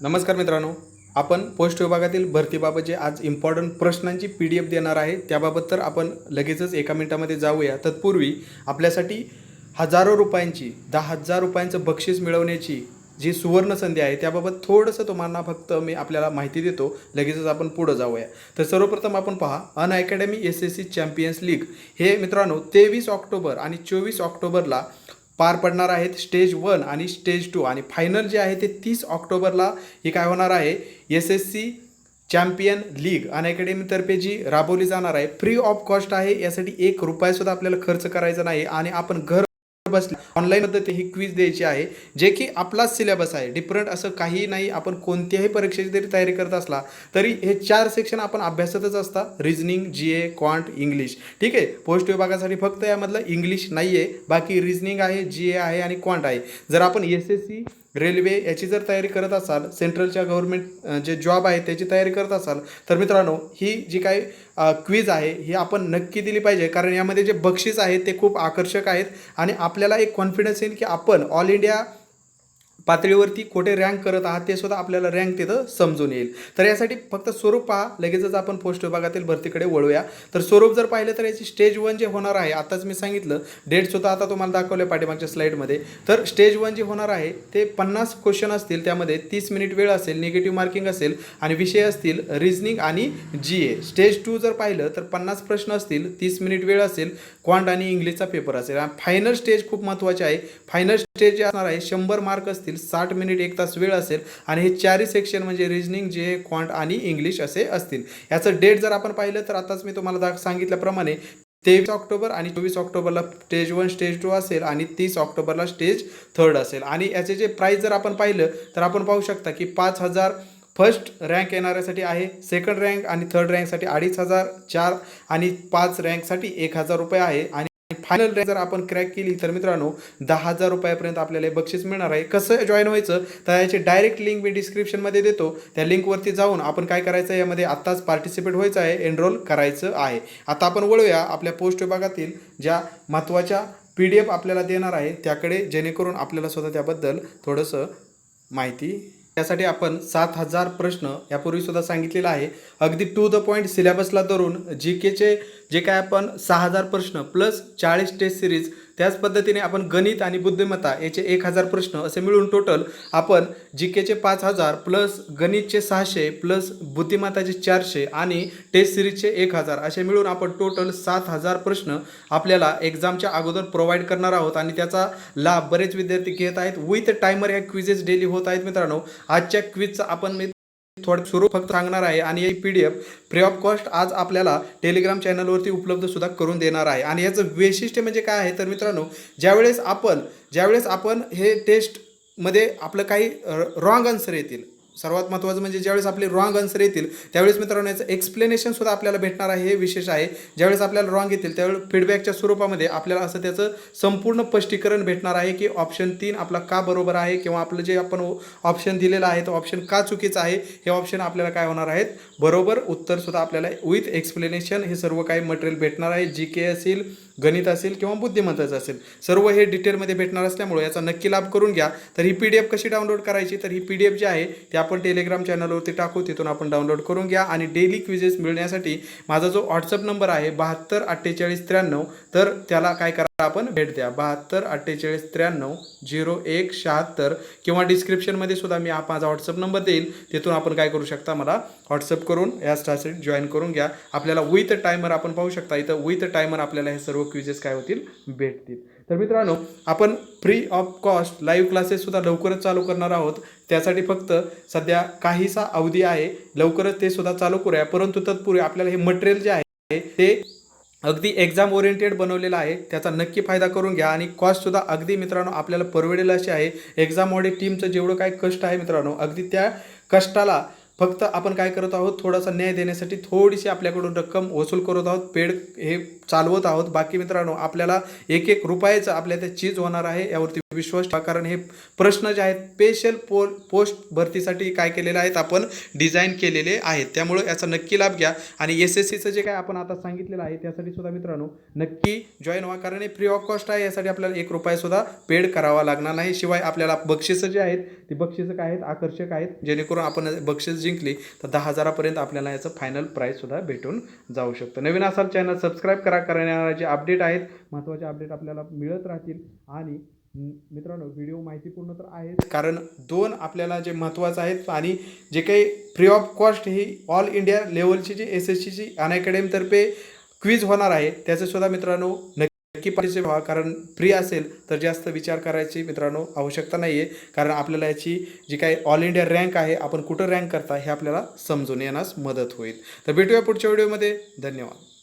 नमस्कार मित्रांनो आपण पोस्ट विभागातील भरतीबाबत जे आज इम्पॉर्टंट प्रश्नांची पी डी एफ देणार आहे त्याबाबत तर आपण लगेचच एका मिनिटामध्ये जाऊया. तत्पूर्वी आपल्यासाठी हजारो रुपयांची दहा हजार रुपयांचं बक्षीस मिळवण्याची जी सुवर्ण संधी आहे त्याबाबत थोडंसं तुम्हाला फक्त मी आपल्याला माहिती देतो. लगेचच आपण पुढं जाऊया. तर सर्वप्रथम आपण पहा Unacademy S S C champions league. हे मित्रांनो तेवीस ऑक्टोबर आणि चोवीस ऑक्टोबरला पार पडणार आहेत. स्टेज वन आणि स्टेज टू आणि फायनल जे आहे ते तीस ऑक्टोबरला ही काय होणार आहे? S S C champion league अन अकॅडमीतर्फे जी राबवली जाणार आहे. फ्री ऑफ कॉस्ट आहे. यासाठी एक रुपयासुद्धा आपल्याला खर्च करायचा नाही आणि आपण घर बसले. ऑनलाईन पद्धती ही क्विज द्यायची आहे जे की आपलाच सिलेबस आहे. डिफरंट असं काही नाही आपण कोणत्याही परीक्षेची जरी तयारी करत असला तरी हे चार सेक्शन आपण अभ्यासातच असता reasoning G A quant English ठीक आहे? पोस्ट विभागासाठी फक्त यामधलं इंग्लिश नाही आहे बाकी रिझनिंग आहे जी ए आहे आणि क्वांट आहे. जर आपण एस एस सी रेल्वे याची जर तयारी करत असाल सेंट्रलच्या गव्हर्नमेंट जे जॉब आहे त्याची तयारी करत असाल तर मित्रांनो ही जी काही क्विज आहे ही आपण नक्की दिली पाहिजे. कारण यामध्ये जे बक्षीस आहेत ते खूप आकर्षक आहेत. आणि आपल्याला एक कॉन्फिडन्स येईल की आपण ऑल इंडिया पातळीवरती कुठे रँक करत आहात ते सुद्धा आपल्याला रँक तिथं समजून येईल. तर यासाठी फक्त स्वरूप पहा लगेचच आपण पोस्ट विभागातील भरतीकडे वळूया. तर स्वरूप जर पाहिलं तर याची स्टेज वन जे होणार आहे आताच मी सांगितलं डेट सुद्धा आता तुम्हाला दाखवले पाठीमागच्या स्लाईडमध्ये तर स्टेज वन जे होणार आहे ते पन्नास क्वेश्चन असतील त्यामध्ये तीस मिनिट वेळ असेल निगेटिव्ह मार्किंग असेल आणि विषय असतील रिझनिंग आणि जी ए स्टेज टू जर पाहिलं तर पन्नास प्रश्न असतील तीस मिनिट वेळ असेल क्वांट आणि इंग्लिशचा पेपर असेल. आणि फायनल स्टेज खूप महत्त्वाचे आहे. फायनल स्टेज जे असणार आहे शंभर मार्क असतील साठ मिनिट एक तास वेळ असेल आणि हे चारही सेक्शन म्हणजे रिजनिंग जे क्वांट आणि इंग्लिश असे असतील. याचं डेट जर आपण पाहिलं तर आताच मी तुम्हाला दा सांगितल्याप्रमाणे तेवीस ऑक्टोबर आणि चोवीस ऑक्टोबरला स्टेज वन स्टेज टू असेल आणि तीस ऑक्टोबरला स्टेज थर्ड असेल. आणि याचे जे प्राईस जर आपण पाहिलं तर आपण पाहू शकता की पाच हजार फर्स्ट रँक येणाऱ्यासाठी आहे सेकंड रँक आणि थर्ड रँकसाठी अडीच हजार चार आणि पाच रँकसाठी एक हजार रुपये आहे. आणि फायनल रँक जर आपण क्रॅक केली तर मित्रांनो दहा हजार रुपयापर्यंत आपल्याला हे बक्षीस मिळणार आहे. कसं जॉईन व्हायचं? तर याची डायरेक्ट लिंक मी डिस्क्रिप्शनमध्ये देतो. त्या लिंकवरती जाऊन आपण काय करायचं आहे यामध्ये आत्ताच पार्टिसिपेट व्हायचं आहे एनरोल करायचं आहे. आता आपण वळूया आपल्या पोस्ट विभागातील ज्या महत्त्वाच्या पी डी एफ आपल्याला देणार आहे त्याकडे जेणेकरून आपल्याला स्वतः त्याबद्दल थोडंसं माहिती. त्यासाठी आपण सात हजार प्रश्न यापूर्वी सुद्धा सांगितलेला आहे. अगदी टू द पॉईंट सिलेबसला धरून जी केचे जे काय आपण सहा हजार प्रश्न प्लस चाळीस टेस्ट सिरीज त्याच पद्धतीने आपण गणित आणि बुद्धिमत्ता याचे एक हजार प्रश्न असे मिळून टोटल आपण जी केचे पाच हजार प्लस गणितचे सहाशे प्लस बुद्धिमत्ताचे चारशे आणि टेस्ट सिरीजचे एक हजार असे मिळून आपण टोटल सात हजार प्रश्न आपल्याला एक्झामच्या अगोदर प्रोव्हाइड करणार आहोत. आणि त्याचा लाभ बरेच विद्यार्थी घेत आहेत. विथ टायमर ह्या क्विजेस डेली होत आहेत मित्रांनो. आजच्या क्विजचा आपण मी थोडं स्वरूप फक्त सांगणार आहे आणि हे P D F free of cost आज आपल्याला टेलिग्राम चॅनलवरती उपलब्ध सुद्धा करून देणार आहे. आणि याचं वैशिष्ट्य म्हणजे काय आहे? तर मित्रांनो ज्यावेळेस आपण ज्यावेळेस आपण हे टेस्टमध्ये आपलं काही रॉंग आन्सर येतील सर्वात महत्त्वाचं म्हणजे ज्यावेळेस आपले रॉंग आन्सर येतील त्यावेळेस मित्रांनो याचं एक्सप्लेनेशन सुद्धा आपल्याला भेटणार आहे हे विशेष आहे. ज्यावेळेस आपल्याला रॉंग येतील त्यावेळेस फीडबॅकच्या स्वरूपामध्ये आपल्याला असं त्याचं संपूर्ण स्पष्टीकरण भेटणार आहे की ऑप्शन तीन आपला का बरोबर आहे किंवा आपलं जे आपण ऑप्शन दिलेलं आहे तो ऑप्शन का चुकीचं आहे हे ऑप्शन आपल्याला काय होणार आहेत? बरोबर उत्तर सुद्धा आपल्याला विथ एक्सप्लेनेशन हे सर्व काही मटेरियल भेटणार आहे. जी के असेल गणित असेल किंवा बुद्धिमत्ताचं असेल. सर्व हे डिटेलमध्ये भेटणार असल्यामुळे याचा नक्की लाभ करून घ्या. तर ही पी डी एफ कशी डाउनलोड करायची? तर ही पी डी एफ जी आहे ती आपण टेलिग्राम चॅनलवरती टाकू तिथून आपण डाउनलोड करून घ्या आणि डेली क्विजेस मिळण्यासाठी माझा जो व्हॉट्सअप नंबर आहे बहात्तर अठ्ठेचाळीस त्र्याण्णव तर त्याला काय करा आपण भेट द्या. बहात्तर अठ्ठेचाळीस त्र्याण्णव झिरो एक शहात्तर किंवा डिस्क्रिप्शनमध्ये सुद्धा मी माझा व्हॉट्सअप नंबर देईल. तिथून आपण काय करू शकता मला व्हॉट्सअप करून या स्टारसाठी जॉईन करून घ्या. आपल्याला विथ टायमर आपण पाहू शकता. इथं विथ टायमर आपल्याला हे सर्व क्विजेस काय होतील? भेटतील. तर मित्रांनो आपण फ्री ऑफ कॉस्ट लाईव्ह क्लासेससुद्धा लवकरच चालू करणार आहोत. त्यासाठी फक्त सध्या काहीसा अवधी आहे. लवकरच ते सुद्धा चालू करूया. परंतु तत्पूर्वी आपल्याला हे मटेरियल जे आहे ते अगदी एक्झाम ओरिएंटेड बनवलेलं आहे. त्याचा नक्की फायदा करून घ्या. आणि कॉस्टसुद्धा अगदी मित्रांनो आपल्याला परवडेल अशी आहे. एक्झाम ऑडिट टीमचं जेवढं काय कष्ट आहे मित्रांनो अगदी त्या कष्टाला फक्त आपण काय करत आहोत थोडासा न्याय देण्यासाठी थोडीशी आपल्याकडून रक्कम वसूल करत आहोत पेड हे चालवत आहोत. बाकी मित्रांनो आपल्याला एक एक रुपयाचं आपल्या त्या चीज होणार आहे यावरती विश्वास कारण हे प्रश्न जे आहेत स्पेशल पो पोस्ट भरतीसाठी काय केलेले आहेत आपण डिझाईन केलेले आहेत. त्यामुळे याचा नक्की लाभ घ्या. आणि एस एस सीचं जे काय आपण आता सांगितलेलं आहे त्यासाठी सुद्धा मित्रांनो नक्की जॉईन व्हा. कारण हे फ्री ऑफ कॉस्ट आहे यासाठी आपल्याला एक रुपयासुद्धा पेड करावा लागणार नाही. शिवाय आपल्याला बक्षिसं जे आहेत ती बक्षिसं काय आहेत आकर्षक आहेत. जेणेकरून आपण बक्षीस जिंकली तर दहा हजारापर्यंत आपल्याला याचं फायनल प्राईजसुद्धा भेटून जाऊ शकतं. नवीन असाल चॅनल सबस्क्राईब करा. कारण जे अपडेट आहेत महत्त्वाचे अपडेट आपल्याला मिळत राहतील. आणि मित्रांनो व्हिडिओ माहितीपूर्ण तर आहेच कारण दोन आपल्याला जे महत्त्वाचं आहेत आणि जे काही फ्री ऑफ कॉस्ट ही ऑल इंडिया लेवलची जी एस एस सीची अनअकॅडमीतर्फे क्विज होणार आहे त्याचं सुद्धा मित्रांनो नक्की पाहिजे व्हा. कारण फ्री असेल तर जास्त विचार करायची मित्रांनो आवश्यकता नाही आहे कारण आपल्याला याची जी काही ऑल इंडिया रँक आहे आपण कुठं रँक करता हे आपल्याला समजून येण्यास मदत होईल. तर भेटूया पुढच्या व्हिडिओमध्ये. धन्यवाद.